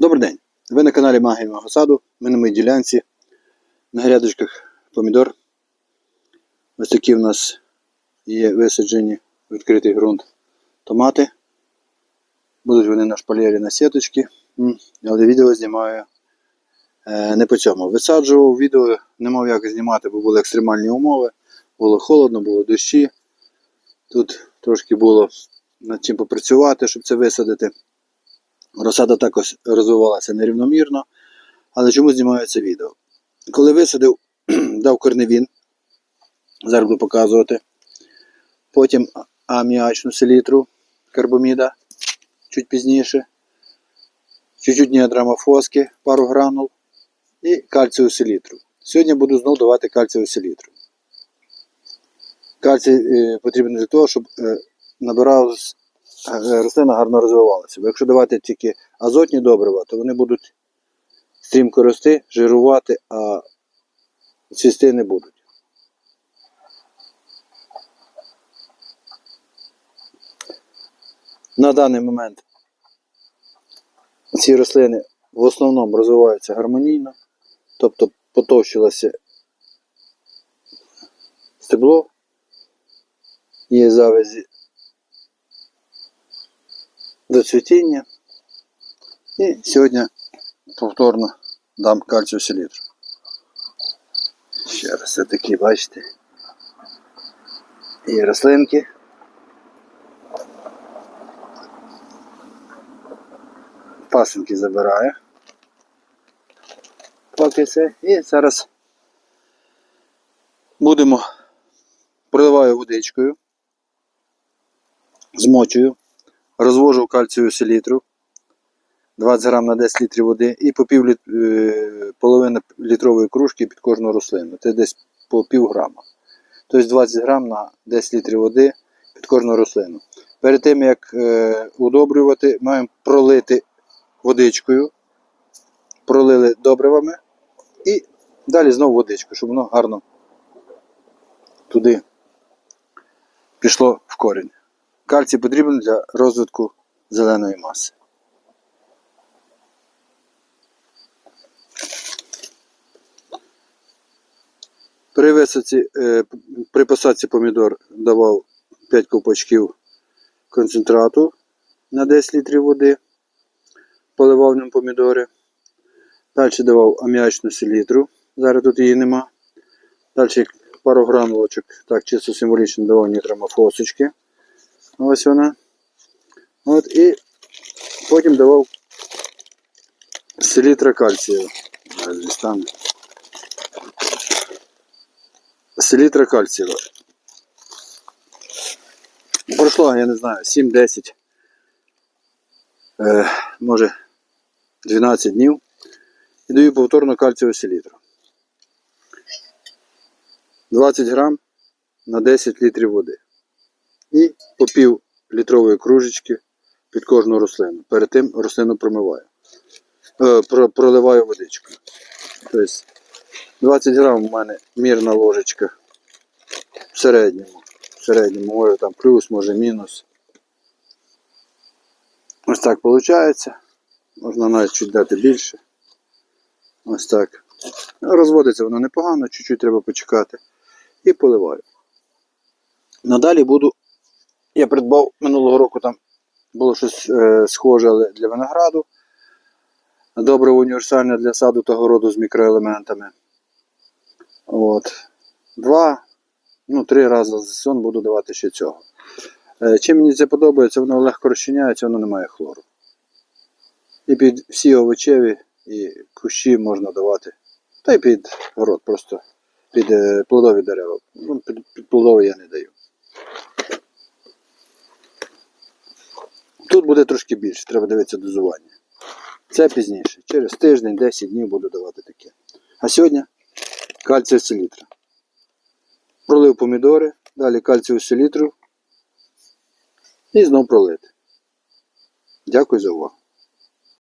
Добрий день! Ви на каналі Магія мого саду. Ми на моїй ділянці. На грядочках помідор. Ось такі в нас є висаджені відкритий ґрунт томати. Будуть вони на шпалері на сіточки. Але відео знімаю е, не по цьому. Висаджував відео, не мав як знімати, бо були екстремальні умови. Було холодно, було дощі. Тут трошки було над чим попрацювати, щоб це висадити. Розсада також розвивалася нерівномірно, але чому знімаю це відео? Коли висадив, дав корневін, зараз буду показувати. Потім аміачну селітру карбоміда чуть пізніше, чуть-чуть ніадрамофоски, пару гранул і кальцію селітру. Сьогодні буду знову давати кальцію селітру. Кальцій е, потрібен для того, щоб е, набиралось рослина гарно розвивалася. Бо якщо давати тільки азотні добрива, то вони будуть стрімко рости, жирувати, а цвісти не будуть. На даний момент ці рослини в основному розвиваються гармонійно, тобто потовщилося стебло, є завязі до цвітіння. І сьогодні повторно дам кальцію селітру. Ще раз це такі, бачите. І рослинки. Пасинки забираю. Поки це. І зараз будемо проливаю водичкою, змочую, розвожу кальцію селітру 20 грам на 10 літрів води і по пів літ, е, половина літрової кружки під кожну рослину. Це десь по пів грама. Тобто 20 грам на 10 літрів води під кожну рослину. Перед тим як е, удобрювати, маємо пролити водичкою, пролили добривами і далі знову водичку, щоб воно гарно туди пішло в корінь. Кальцій потрібен для розвитку зеленої маси. При висадці, е, при посадці помідор давав 5 ковпачків концентрату на 10 літрів води, поливав ним помідори. Далі давав аміачну селітру, зараз тут її нема. Далі пару гранулочок, так чисто символічно давав нітромофосочки. Ось вона. От і потім давав селітра кальцію. Дістану. Селітра кальцієва. Пройшло, я не знаю, 7-10, е, може 12 днів. І даю повторно кальцієву селітру. 20 грам на 10 літрів води. І по пів літрової кружечки під кожну рослину. Перед тим рослину промиваю. Е, про- проливаю водичку. Тобто 20 грам у мене мірна ложечка в середньому. В середньому, може там плюс, може мінус. Ось так виходить. Можна навіть чуть дати більше. Ось так. Розводиться воно непогано, чуть-чуть треба почекати. І поливаю. Надалі буду. Я придбав минулого року там було щось е, схоже але для винограду. Добре універсальне для саду та городу з мікроелементами. От. Два, ну, три рази за сезон буду давати ще цього. Е, Чим мені це подобається, воно легко розчиняється, воно не має хлору. І під всі овочеві і кущі можна давати. Та й під город, просто під е, плодові дерева. Ну, під, під плодові я не даю. Тут буде трошки більше, треба дивитися дозування. Це пізніше. Через тиждень, 10 днів буду давати таке. А сьогодні кальцію селітра. Пролив помідори, далі кальцію селітру і знов пролити. Дякую за увагу.